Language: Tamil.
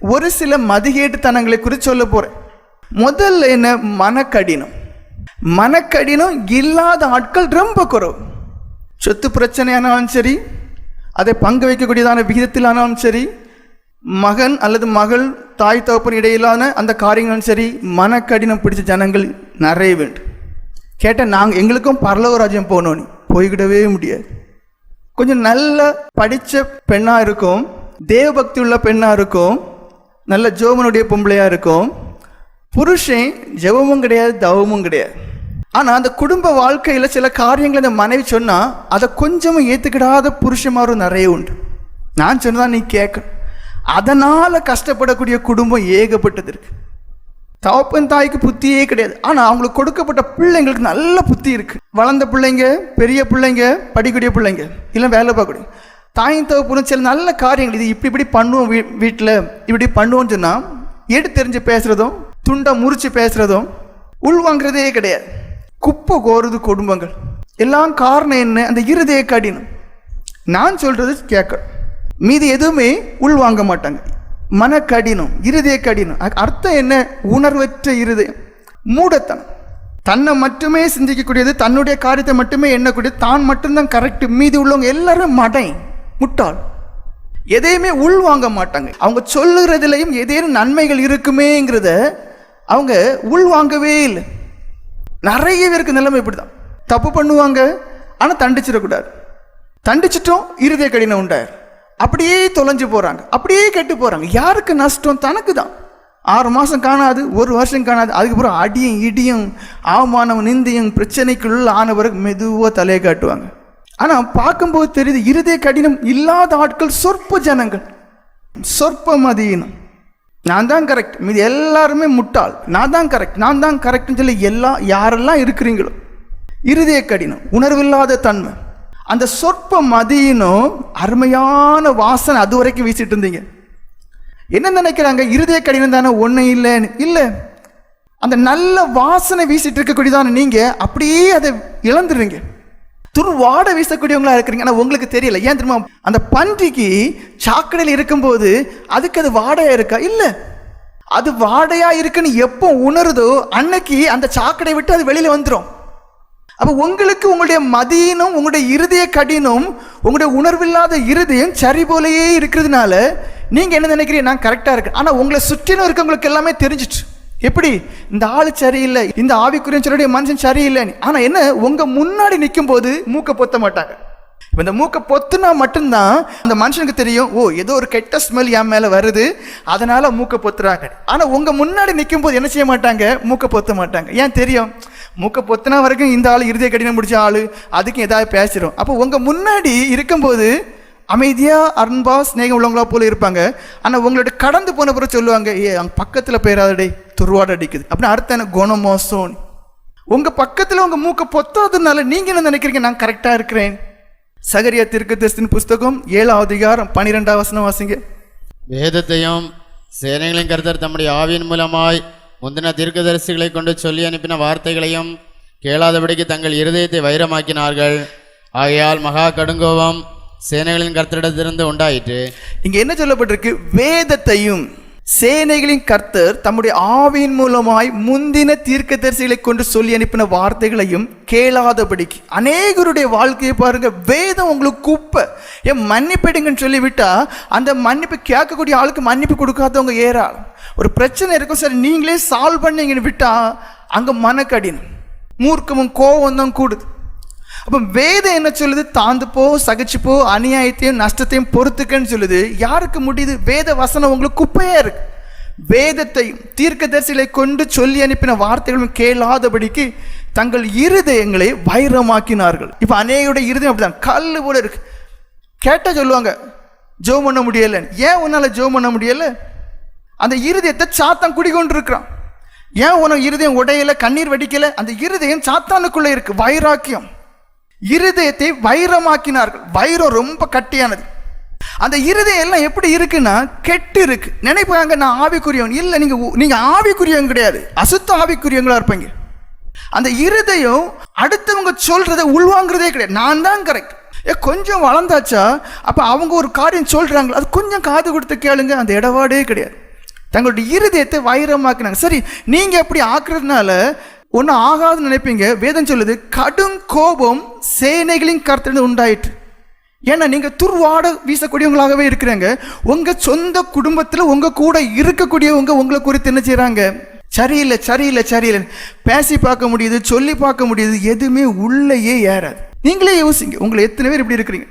ஒரு சில மதிகேட்டுத்தனங்களை குறித்து சொல்ல போகிறேன் முதல்ல என்ன? மனக்கடினம். மனக்கடினம் இல்லாத ஆட்கள் ரொம்ப குறவு. சொத்து பிரச்சனையானாலும் சரி அதை பங்கு வைக்கக்கூடியதான விகிதத்திலானாலும் சரி மகன் அல்லது மகள் தாய் தகப்பன் இடையிலான அந்த காரியங்களும் சரி மனக்கடினம் பிடிச்ச ஜனங்கள் நிறைய வேண்டும் கேட்டால் நாங்கள் எங்களுக்கும் பரலவராஜ்யம் ராஜ்யம் போய்கிடவே முடியாது. கொஞ்சம் நல்ல படித்த பெண்ணாக இருக்கும் தேவபக்தி உள்ள பெண்ணாக இருக்கும் நல்ல ஜோமனுடைய பொம்பளையாக இருக்கும். புருஷன் ஜெபமும் கிடையாது தவமும் கிடையாது. ஆனால் அந்த குடும்ப வாழ்க்கையில் சில காரியங்களை அந்த மனைவி சொன்னால் அதை கொஞ்சமும் ஏற்றுக்கிடாத புருஷமாரும் நிறைய உண்டு. நான் சொன்னதான் நீ கேட்க அதனால் கஷ்டப்படக்கூடிய குடும்பம் ஏகப்பட்டது இருக்கு. தவப்பன் தாய்க்கு புத்தியே கிடையாது. ஆனால் அவங்களுக்கு கொடுக்கப்பட்ட பிள்ளைங்களுக்கு நல்ல புத்தி இருக்குது வளர்ந்த பிள்ளைங்க பெரிய பிள்ளைங்க படிக்கூடிய பிள்ளைங்க இல்லை வேலை பார்க்கக்கூடிய. தாயின் தகப்பனும் சில நல்ல காரியங்கள் இது இப்படி இப்படி பண்ணுவோம் வீ வீட்டில் இப்படி பண்ணுவோம்னு சொன்னால் எடுத்து தெரிஞ்சு பேசுகிறதும் துண்டை முறித்து பேசுகிறதும் உள்வாங்கிறதே கிடையாது. குப்பை கோருது குடும்பங்கள். எல்லாம் காரணம் என்ன? அந்த இருதய கடினம். நான் சொல்கிறது கேட்கணும். மீதி எதுவுமே உள்வாங்க மாட்டாங்க. மனக்கடினம் இருதய கடினம். அதுக்கு அர்த்தம் என்ன? உணர்வற்ற இருதயம். மூடத்தனம். தன்னை மட்டுமே சிந்திக்கக்கூடியது தன்னுடைய காரியத்தை மட்டுமே எண்ணக்கூடியது தான் மட்டும்தான் கரெக்ட் மீதி உள்ளவங்க எல்லாரும் மடை. முட்டாள். எதையுமே உள்வாங்க மாட்டாங்க. அவங்க சொல்லுறதுலையும் ஏதேனும் நன்மைகள் இருக்குமேங்கிறத அவங்க உள்வாங்கவே இல்லை. நிறைய பேருக்கு நிலைமை இப்படி தான் தப்பு பண்ணுவாங்க ஆனால் தண்டிச்சிடக்கூடாது. தண்டிச்சிட்டோம் இருதய கடினம் உண்டாயிரும் அப்படியே தொலைஞ்சு போகிறாங்க அப்படியே கெட்டு போகிறாங்க யாருக்கு நஷ்டம்? தனக்கு தான் ஆறு மாதம் காணாது ஒரு வருஷம் காணாது. அதுக்கப்புறம் அடியும் இடியும் அவமானம் நிந்தியும் பிரச்சனைக்குள்ள ஆன பிறகு மெதுவாக தலையை காட்டுவாங்க. ஆனால் பார்க்கும்போது தெரியுது இருதய கடினம் இல்லாத ஆட்கள் சொற்ப ஜனங்கள். சொற்ப மதியினம் நான் தான் கரெக்ட் மீது எல்லாருமே முட்டாள். நான் தான் கரெக்ட் நான் தான் கரெக்ட்னு சொல்லி எல்லா யாரெல்லாம் இருக்கிறீங்களோ இருதய கடினம் உணர்வில்லாத தன்மை. அந்த சொற்ப மதியினும் அருமையான வாசனை அது வரைக்கும் வீசிட்டு இருந்தீங்க. என்ன நினைக்கிறாங்க? இருதய கடினம் தானே ஒன்றும் இல்லைன்னு. இல்லை. அந்த நல்ல வாசனை வீசிட்டு இருக்கக்கூடியதான நீங்கள் அப்படியே அதை இழந்துடுறீங்க. துர்வாடை வீசக்கூடியவங்களா இருக்கிறீங்க. ஆனால் உங்களுக்கு தெரியல. ஏன் தெரியுமா? அந்த பன்றிக்கு சாக்கடையில் இருக்கும்போது அதுக்கு அது வாடையா இருக்கா? இல்லை. அது வாடையா இருக்குன்னு எப்போ உணருதோ அன்னைக்கு அந்த சாக்கடை விட்டு அது வெளியில வந்துடும் அப்போ உங்களுக்கு உங்களுடைய மதியினும் உங்களுடைய இருதய கடினும் உங்களுடைய உணர்வில்லாத இருதயம் சரி போலயே இருக்கிறதுனால நீங்கள் என்ன நினைக்கிறீங்க? நான் கரெக்டாக இருக்கேன். ஆனால் உங்களை சுற்றிலும் இருக்கவங்களுக்கு எல்லாமே தெரிஞ்சிட்டு எப்படி? இந்த ஆள் சரியில்லை இந்த ஆவிக்குரிய சொல்லுடைய மனுஷன் சரியில்லைன்னு ஆனால் என்ன? உங்கள் முன்னாடி நிற்கும் போது மூக்கை பொத்த மாட்டாங்க. இப்போ இந்த மூக்கை பொத்துனா மட்டும்தான் அந்த மனுஷனுக்கு தெரியும் ஓ ஏதோ ஒரு கெட்ட ஸ்மெல் என் மேலே வருது அதனால் மூக்கை பொத்துறாங்க. ஆனால் உங்கள் முன்னாடி நிற்கும் போது என்ன செய்ய மாட்டாங்க? மூக்கை பொத்த மாட்டாங்க. ஏன் தெரியும்? மூக்கை பொத்துனா வரைக்கும் இந்த ஆள் இறுதிய கடினம் முடிச்ச ஆள் அதுக்கும் ஏதாவது பேசிடும் அப்போ உங்கள் முன்னாடி இருக்கும்போது அமைதியாக அன்பா ஸ்நேகம் உள்ளவங்களா போல இருப்பாங்க. ஆனால் உங்களோட கடந்து போன பிறகு சொல்லுவாங்க ஏ அங்கே பக்கத்தில் போயிடாதடே துருவாட அடிக்குது. அப்படின்னு அர்த்தம் என்ன குணம் மோசம் உங்கள் பக்கத்தில் உங்கள் மூக்கை பொத்தாததுனால நீங்கள் என்ன நினைக்கிறீங்க? நான் கரெக்டாக இருக்கிறேன். சகரியா தீர்க்கதரிசன புஸ்தகம் ஏழாவது அதிகாரம் பன்னிரெண்டாம் வசனம் வாசிங்க. வேதத்தையும் சேனைகளையும் கருத்தர் தம்முடைய ஆவியின் மூலமாய் முந்தின தீர்க்கதரிசிகளை கொண்டு சொல்லி அனுப்பின வார்த்தைகளையும் கேளாதபடிக்கு தங்கள் இருதயத்தை வைரமாக்கினார்கள். ஆகையால் மகா கடுங்கோபம் சேனைகளின் கர்த்தரிடத்திலிருந்து உண்டாயிற்று. இங்க என்ன சொல்லப்பட்டிருக்கு? வேதத்தையும் சேனைகளின் கர்த்தர் தம்முடைய ஆவியின் மூலமாய் முந்தின தீர்க்கதரிசிகளை கொண்டு சொல்லி அனுப்பின வார்த்தைகளையும் கேளாதபடிக்கு அநேகருடைய வாழ்க்கையை பாருங்க வேதம் உங்களுக்கு குப்பை. ஏன் மன்னிப்பிடுங்கன்னு சொல்லிவிட்டா அந்த மன்னிப்பு கேட்கக்கூடிய ஆளுக்கு மன்னிப்பு கொடுக்காதவங்க ஏறாள் ஒரு பிரச்சனை இருக்கும் சரி நீங்களே சால்வ் பண்ணீங்கன்னு விட்டா அங்க மனக்கடினம் மூர்க்கமும் கோபம் தான் கூடுது. அப்போ வேதம் என்ன சொல்லுது? தாழ்ந்து போ சகிச்சு போ அநியாயத்தையும் நஷ்டத்தையும் பொறுத்துக்கன்னு சொல்லுது. யாருக்கு முடியுது? வேத வசனம் உங்களுக்கு குப்பையாக இருக்கு. வேதத்தையும் தீர்க்கதரிசிகளை கொண்டு சொல்லி அனுப்பின வார்த்தைகளும் கேளாதபடிக்கு தங்கள் இருதயங்களை வைரமாக்கினார்கள். இப்போ அநேகருடைய இருதயம் அப்படிதான். கல் போல இருக்கு. கேட்டால் சொல்லுவாங்க ஜோம் பண்ண முடியலை ஏன் உன்னால் ஜோம் பண்ண முடியலை? அந்த இருதயத்தை சாத்தான் குடிக்கொண்டு இருக்கிறான் ஏன் உனக்கு இருதயம் உடையலை கண்ணீர் வடிக்கலை? அந்த இருதயம் சாத்தானுக்குள்ளே இருக்குது வைராக்கியம். இருதயத்தை வைரமாக்கினார்கள். வைரம் ரொம்ப கட்டியானது. அந்த இருதயம் எல்லாம் எப்படி இருக்குன்னா கெட்டு இருக்கு. நினைப்பாங்க நான் ஆவிக்குரியவன். இல்லை நீங்க உ- நீங்க ஆவிக்குரியவங்க கிடையாது. அசுத்த ஆவிக்குரியவங்களா இருப்பீங்க. அந்த இருதயம் அடுத்தவங்க சொல்றதை உள்வாங்குறதே கிடையாது. நான் தான் கரெக்ட் ஏ கொஞ்சம் வளர்ந்தாச்சா அப்போ அவங்க ஒரு காரியம் சொல்றாங்க அது கொஞ்சம் காது கொடுத்து கேளுங்க. அந்த இடவாடே கிடையாது. தங்களுடைய இருதயத்தை வைரமாக்குனாங்க. சரி நீங்கள் அப்படி ஆக்குறதுனால ஒன்றும் ஆகாதுன்னு நினைப்பீங்க. வேதம் சொல்லுது கடும் கோபம் சேனைகளின் கருத்து உண்டாயிற்று. ஏன்னா நீங்கள் துர்வாட வீசக்கூடியவங்களாகவே இருக்கிறாங்க. உங்கள் சொந்த குடும்பத்தில் உங்கள் கூட இருக்கக்கூடியவங்க உங்களை குறித்து என்ன செய்கிறாங்க சரியில்லை சரியில்லை சரியில்லை பேசி பார்க்க முடியுது சொல்லி பார்க்க முடியுது எதுவுமே உள்ளேயே ஏறாது. நீங்களே யோசிங்க உங்களை எத்தனை பேர் இப்படி இருக்கிறீங்க?